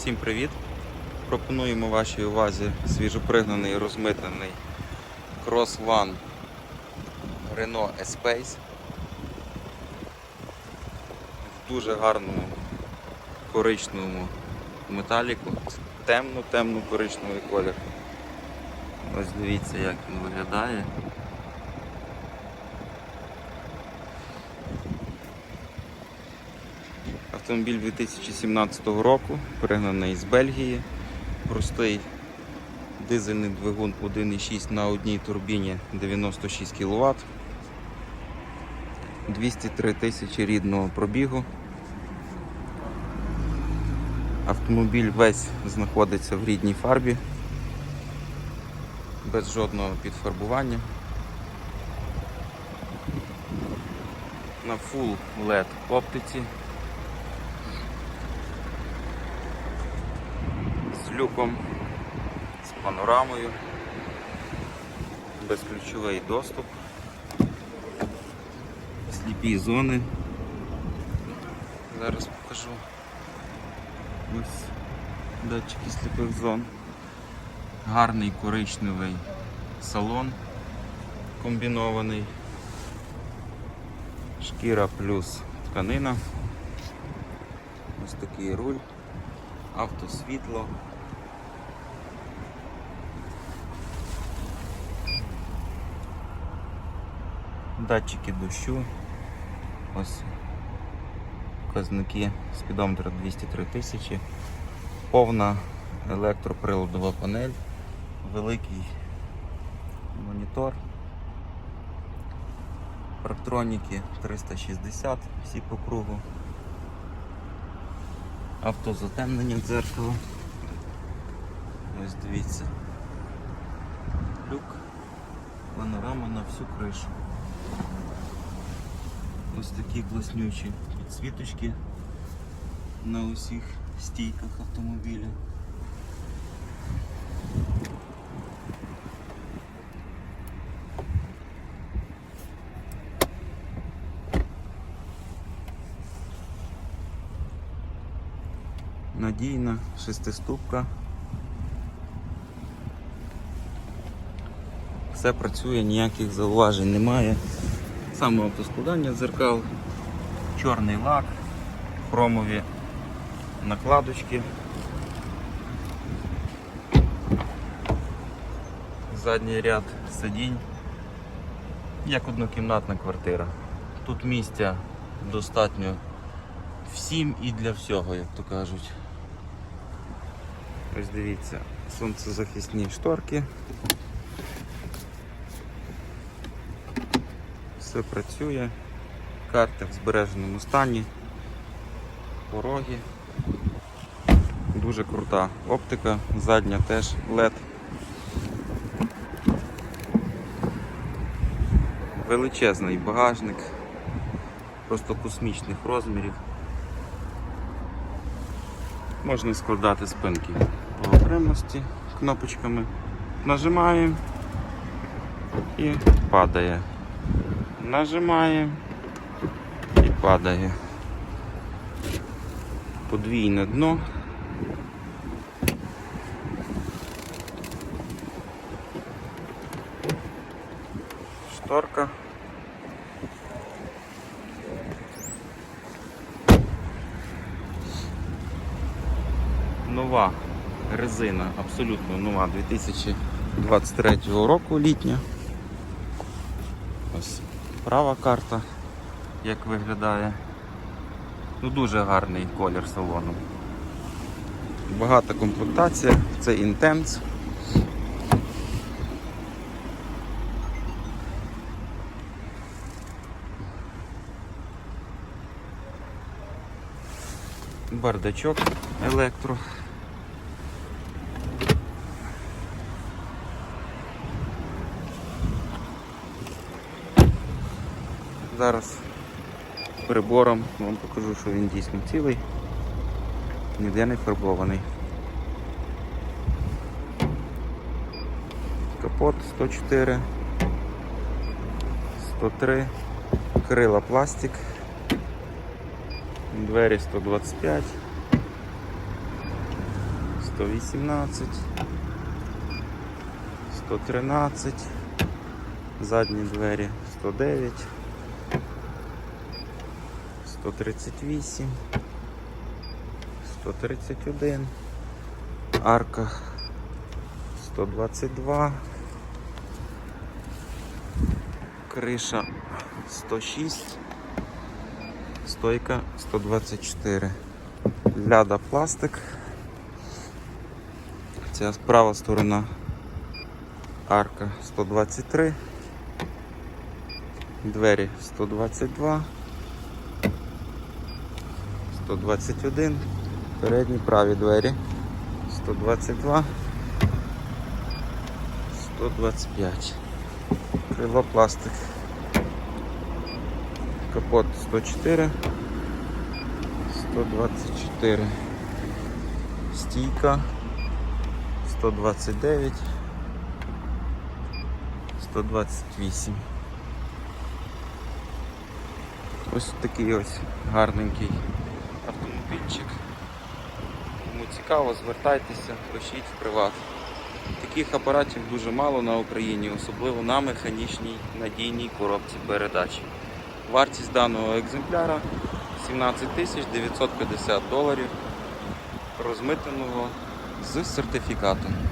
Всім привіт! Пропонуємо вашій увазі свіжопригнаний розмитнений Cross One Renault Espace в дуже гарному коричневому металіку. Темно-темно коричневий колір. Ось дивіться, як він виглядає. Автомобіль 2017 року, пригнаний з Бельгії. Простий дизельний двигун 1,6 на одній турбіні 96 кВт. 203 тисячі рідного пробігу. Автомобіль весь знаходиться в рідній фарбі, без жодного підфарбування. На Full LED оптиці. з люком, з панорамою, безключовий доступ, сліпі зони. Зараз покажу ось датчики сліпих зон. Гарний коричневий салон комбінований, шкіра плюс тканина. Ось такий руль, автосвітло. Датчики дощу. Ось показники спідометра 203 тисячі, повна електроприладова панель, великий монітор, парктроніки 360 всі по кругу, автозатемнення дзеркало. Ось дивіться. Люк, панорама на всю кришу. Ось такі класнючі підсвіточки на усіх стійках автомобіля. Надійна шестиступка. Все працює, ніяких зауважень немає. Саме автоскладання дзеркал, чорний лак, хромові накладочки. Задній ряд сидінь, як однокімнатна квартира. Тут місця достатньо всім і для всього, як то кажуть. Ось дивіться, сонцезахисні шторки. Все працює, карта в збереженому стані, пороги. Дуже крута оптика, задня теж LED. Величезний багажник, просто космічних розмірів. Можна складати спинки по окремості кнопочками. Нажимаємо і падає. Нажимаємо і падає. Подвійне дно. Шторка. Нова резина, абсолютно нова 2023 року літня. Права карта, як виглядає. Ну Дуже гарний колір салону. Багата комплектація, це Intense. Бардачок електро. Зараз прибором. Вам покажу, що він дійсно цілий, ніде не фарбований. Капот 104, 103, крила пластик, двері 125, 118, 113, задні двері 109, 138, 131, арка 122, криша 106, стойка 124. Ляда пластик. Ця права сторона арка 123, двері 122, 121, передні праві двері. 122, 125, крило пластик, капот 104, 124, стійка. 129, 128. Ось такий ось гарненький автомобільчик. Кому цікаво, звертайтеся, пишіть в приват. Таких апаратів дуже мало на Україні, особливо на механічній надійній коробці передач. Вартість даного екземпляра 17 950 доларів розмитаного з сертифікатом.